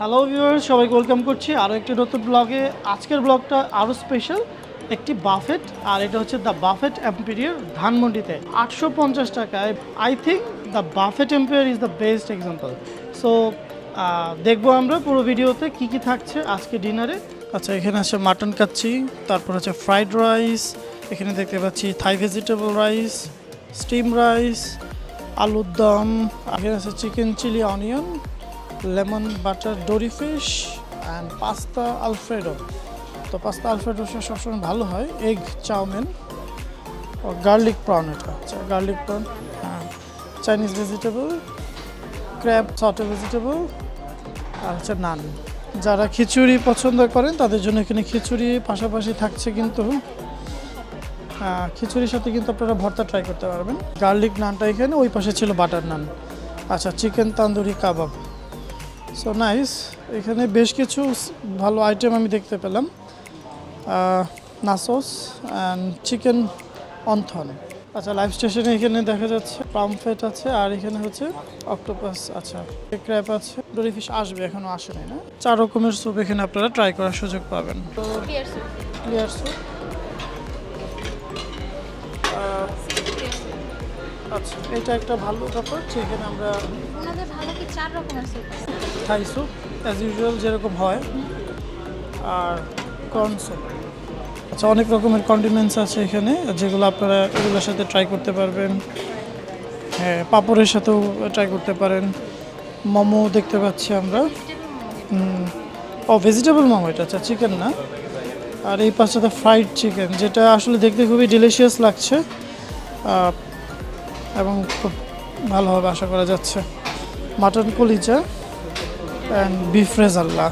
Hello viewers সবাইকে welcome করছি আরও একটি নতুন ব্লগে আজকের ব্লগটা আরও স্পেশাল একটি বাফেট আর এটা হচ্ছে দ্য বাফেট এম্পিরিয়ার ধানমন্ডিতে। আটশো পঞ্চাশ টাকায় I think the Buffet Empire is the best example so দেখব আমরা পুরো ভিডিওতে কি কি থাকছে আজকে ডিনারে আচ্ছা এখানে আছে মাটন কাচ্ছি তারপর আছে ফ্রাইড রাইস এখানে দেখতে পাচ্ছি Thai vegetable rice steam rice আলুর দম, এখানে আছে chicken chili onion lemon butter dory fish and pasta Alfredo. তো পাস্তা আলফ্রেডো সবসময় ভালো হয়। এগ চাউমিন ও গার্লিক প্রন এটা আচ্ছা গার্লিক প্রন হ্যাঁ। Chinese vegetable crab saute vegetable আর হচ্ছে নান। যারা খিচুড়ি পছন্দ করেন তাদের জন্য এখানে খিচুড়ি পাশাপাশি থাকছে কিন্তু আহ, খিচুড়ির সাথে কিন্তু আপনারা ভর্তা ট্রাই করতে পারবেন। গার্লিক নানটা এখানে ওই পাশে ছিল বাটার নান। আচ্ছা chicken tandoori kebab. So nice এখানে বেশ কিছু ভালো আইটেম আমি দেখতে পেলাম। নাসোস অ্যান্ড চিকেন অন্থন আচ্ছা লাইভ স্টেশনে এখানে দেখা যাচ্ছে পামফেট আছে আর এখানে হচ্ছে অক্টোপাস আচ্ছা ক্র্যাপ আছে। ডোরি ফিশ আসবে এখনও আসে না? চার রকমের স্যুপ এখানে আপনারা ট্রাই করার সুযোগ পাবেন। ক্লিয়ার স্যুপ আচ্ছা এটা একটা ভালো ব্যাপার। যেখানে আমরা ভালো কি চার রকমের স্যুপ আছে থাই অ্যাজ ইউজুয়াল যেরকম হয়, আর কর্ন স্যুপ আচ্ছা অনেক রকমের কন্ডিমেন্টস আছে এখানে, যেগুলো আপনারা এগুলোর সাথে ট্রাই করতে পারবেন। হ্যাঁ পাপড়ের সাথেও ট্রাই করতে পারেন। মোমো দেখতে পাচ্ছি আমরা। ও ভেজিটেবল মোমো এটা আচ্ছা চিকেন না? আর এই পাশটাতে ফ্রাইড চিকেন যেটা আসলে দেখতে খুবই ডিলিশিয়াস লাগছে। এবং খুব ভালোভাবে আশা করা যাচ্ছে। মাটন কলিজা। And beef rezala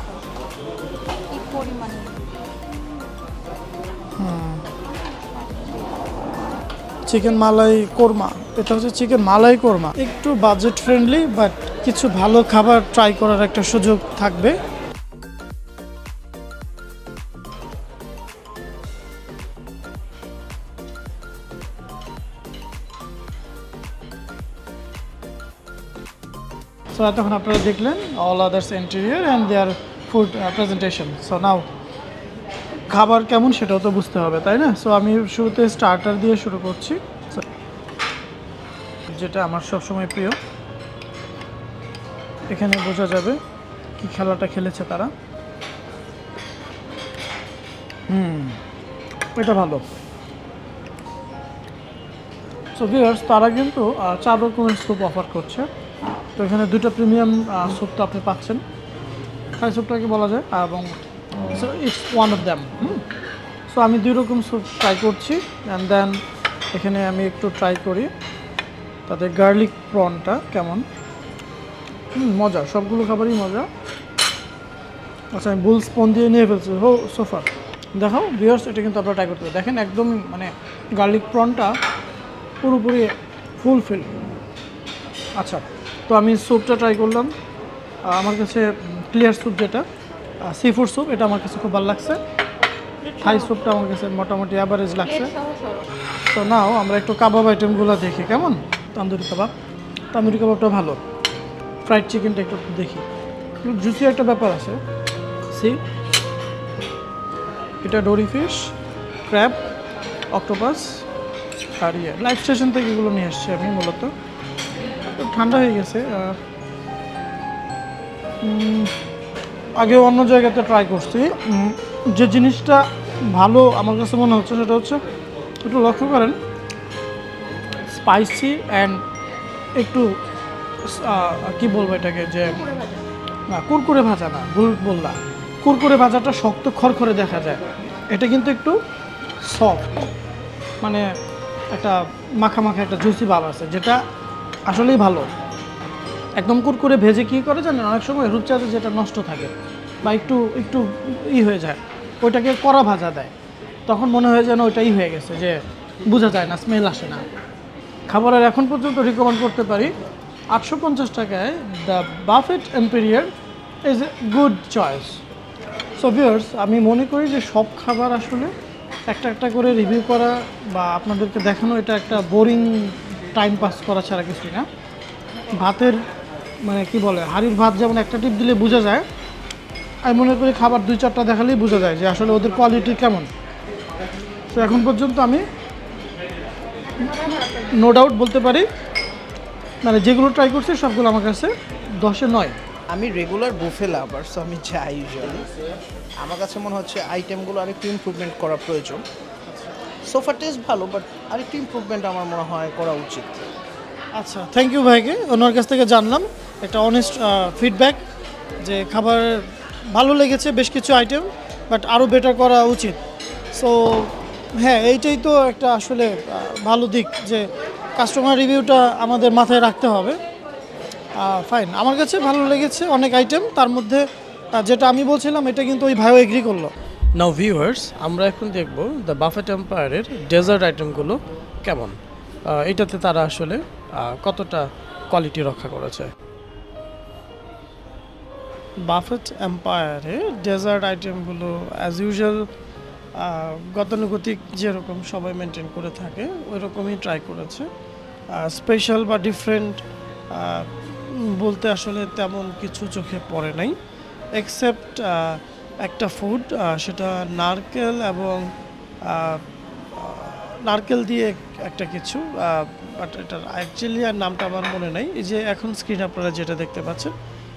chicken malai korma এটা হচ্ছে চিকেন মালাই কোরমা একটু বাজেট ফ্রেন্ডলি বাট কিছু ভালো খাবার ট্রাই করার একটা সুযোগ থাকবে। সো এতক্ষণ আপনারা দেখলেন all others interior and their food presentation so now খাবার কেমন সেটাও তো বুঝতে হবে, তাই না? সো আমি শুরুতে স্টার্টার দিয়ে শুরু করছি। যেটা আমার সবসময় প্রিয়। এখানে বোঝা যাবে কি খেলাটা খেলেছে তারা। হুম, এটা ভালো। সো ভিউয়ার্স তারা কিন্তু চার রকমের স্যুপ অফার করছে। তো এখানে দুটো প্রিমিয়াম স্যুপ তো আপনি পাচ্ছেন। থাই স্যুপটাকে বলা যায় এবং so it's one of them so আমি দুই রকম স্যুপ ট্রাই করছি অ্যান্ড দেন এখানে আমি একটু ট্রাই করি। তাতে গার্লিক প্রনটা কেমন? হুম, মজা সবগুলো খাবারই মজা। আচ্ছা আমি বুল স্পন দিয়ে নিয়ে ফেলছি। হো সোফা দেখাও বিয়ার্স এটা কিন্তু আপনারা ট্রাই করতে দেখেন একদম মানে গার্লিক প্রনটা পুরোপুরি ফুলফিল আচ্ছা তো আমি স্যুপটা ট্রাই করলাম। আমার কাছে ক্লিয়ার স্যুপ যেটা সি ফুড স্যুপ, এটা আমার কাছে খুব ভালো লাগছে। থাই স্যুপটা আমার কাছে মোটামুটি অ্যাভারেজ লাগছে। তো নাও, আমরা একটু কাবাব আইটেমগুলো দেখি, কেমন? তান্দুরি কাবাব। তান্দুরি কাবাবটা ভালো। ফ্রাইড চিকেনটা একটু দেখি। জুসি একটা ব্যাপার আছে। সি এটা ডোরি ফিশ ক্র্যাব অক্টোপাস আর ইয়ে। লাইফ স্টেশন থেকে এগুলো নিয়ে এসছি আমি মূলত। ঠান্ডা হয়ে গেছে আগে অন্য জায়গাতে ট্রাই করছি। যে জিনিসটা ভালো আমার কাছে মনে হচ্ছে সেটা হচ্ছে, একটু লক্ষ্য করেন স্পাইসি অ্যান্ড একটু কি বলব এটাকে যে, না, কুরকুরে ভাজা না, ভুল বললাম। কুরকুরে ভাজাটা শক্ত খড়খড়ে দেখা যায়। এটা কিন্তু একটু সফট মানে একটা মাখা মাখা একটা জুসি ভাব আছে, যেটা আসলেই ভালো। একদম কুরকুরে ভেজে কী করে জানেন? অনেক সময় রূপচাঁদে যেটা নষ্ট থাকে বা একটু একটু ই হয়ে যায়, ওইটাকে কড়া ভাজা দেয়। তখন মনে হয় যেন ওইটাই হয়ে গেছে যে বোঝা যায় না স্মেল আসে না। খাবারের এখন পর্যন্ত রিকমেন্ড করতে পারি। আটশো পঞ্চাশ টাকায় the Buffet Empire is a good choice so viewers আমি মনে করি যে সব খাবার আসলে একটা একটা করে রিভিউ করা বা আপনাদেরকে দেখানো এটা একটা বোরিং টাইম পাস করা ছাড়া কিছুই না। ভাতের মানে কি বলে, হাড়ির ভাত যেমন একটা টিপ দিলে বোঝা যায়, আমি মনে করি খাবার দুই চারটা দেখালেই বোঝা যায় যে আসলে ওদের কোয়ালিটি কেমন। তো এখন পর্যন্ত আমি নো ডাউট বলতে পারি মানে যেগুলো ট্রাই করছি সবগুলো আমার কাছে দশে নয়। আমি রেগুলার বুফে লাভার সো আমি যাই ইউজুয়ালি আমার কাছে মনে হচ্ছে আইটেমগুলো আরেকটু ইমপ্রুভমেন্ট করা প্রয়োজন। সোফা টেস্ট ভালো বাট আরেকটু ইম্প্রুভমেন্ট আমার মনে হয় করা উচিত। আচ্ছা থ্যাংক ইউ ভাইকে। ওনার কাছ থেকে জানলাম একটা অনেস্ট ফিডব্যাক যে খাবার ভালো লেগেছে, বেশ কিছু আইটেম বাট আরও বেটার করা উচিত। সো হ্যাঁ এইটাই তো একটা আসলে ভালো দিক যে কাস্টমার রিভিউটা আমাদের মাথায় রাখতে হবে। ফাইন আমার কাছে ভালো লেগেছে অনেক আইটেম তার মধ্যে যেটা আমি বলছিলাম, এটা কিন্তু ওই ভাইও এগ্রি করল। নাও ভিউয়ার্স আমরা এখন দেখব দ্য বাফেট এম্পায়ারের ডেজার্ট আইটেমগুলো কেমন? এটাতে তারা আসলে কতটা কোয়ালিটি রক্ষা করেছে? বাফেট এম্পায়ারে ডেজার্ট আইটেমগুলো অ্যাজ ইউজুয়াল গতানুগতিক যেরকম সবাই মেনটেন করে থাকে ওই রকমই ট্রাই করেছে স্পেশাল বা ডিফারেন্ট বলতে আসলে তেমন কিছু চোখে পড়ে নাই এক্সেপ্ট একটা ফুড সেটা নারকেল এবং নারকেল দিয়ে একটা কিছু বাট এটার অ্যাকচুয়ালি আর নামটা আমার মনে নাই। এই যে এখন স্ক্রিন আপনারা যেটা দেখতে পাচ্ছেন,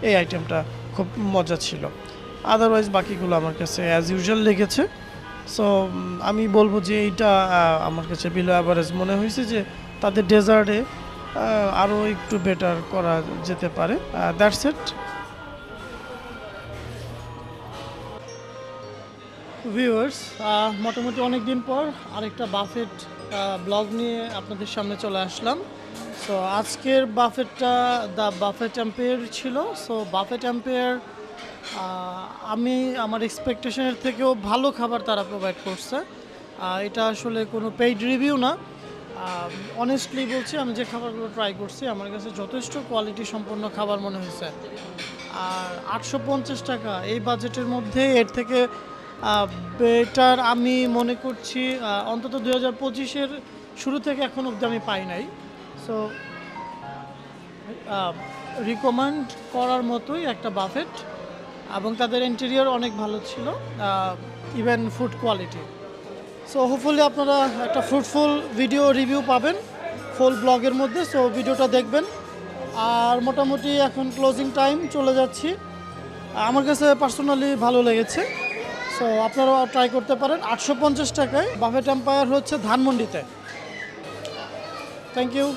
এই আইটেমটা খুব মজা ছিল। আদারওয়াইজ বাকিগুলো আমার কাছে অ্যাজ ইউজুয়াল লেগেছে। সো আমি বলব যে এইটা আমার কাছে বিলো অ্যাভারেজ মনে হয়েছে যে তাদের ডেজার্টে আরও একটু বেটার করা যেতে পারে। দ্যাটস ইট ভিউয়ার্স মোটামুটি অনেক দিন পর আরেকটা বাফেট ব্লগ নিয়ে আপনাদের সামনে চলে আসলাম। সো আজকের বাফেটটা দ্য বাফেট অ্যাম্পেয়ার ছিল। সো বাফেট অ্যাম্পেয়ার আমি আমার এক্সপেকটেশনের থেকেও ভালো খাবার তারা প্রোভাইড করছে। এটা আসলে কোনো পেইড রিভিউ না। অনেস্টলি বলছি, আমি যে খাবারগুলো ট্রাই করছি, আমার কাছে যথেষ্ট কোয়ালিটি সম্পন্ন খাবার মনে হয়েছে। আর আটশো পঞ্চাশ টাকা, এই বাজেটের মধ্যে এর থেকে বেটার আমি মনে করছি অন্তত দুই হাজার পঁচিশের শুরু থেকে এখন অবধি আমি পাই নাই। সো রিকমেন্ড করার মতোই একটা বাফেট এবং তাদের ইন্টেরিয়র অনেক ভালো ছিল even food quality so hopefully আপনারা একটা ফ্রুটফুল ভিডিও রিভিউ পাবেন ফুল ব্লগের মধ্যে। সো ভিডিওটা দেখবেন। আর মোটামুটি এখন ক্লোজিং টাইম চলে যাচ্ছি। আমার কাছে পার্সোনালি ভালো লেগেছে। সো আপনারাও ট্রাই করতে পারেন। আটশো পঞ্চাশ টাকায় বাফেট এম্পায়ার হচ্ছে ধানমন্ডিতে। Thank you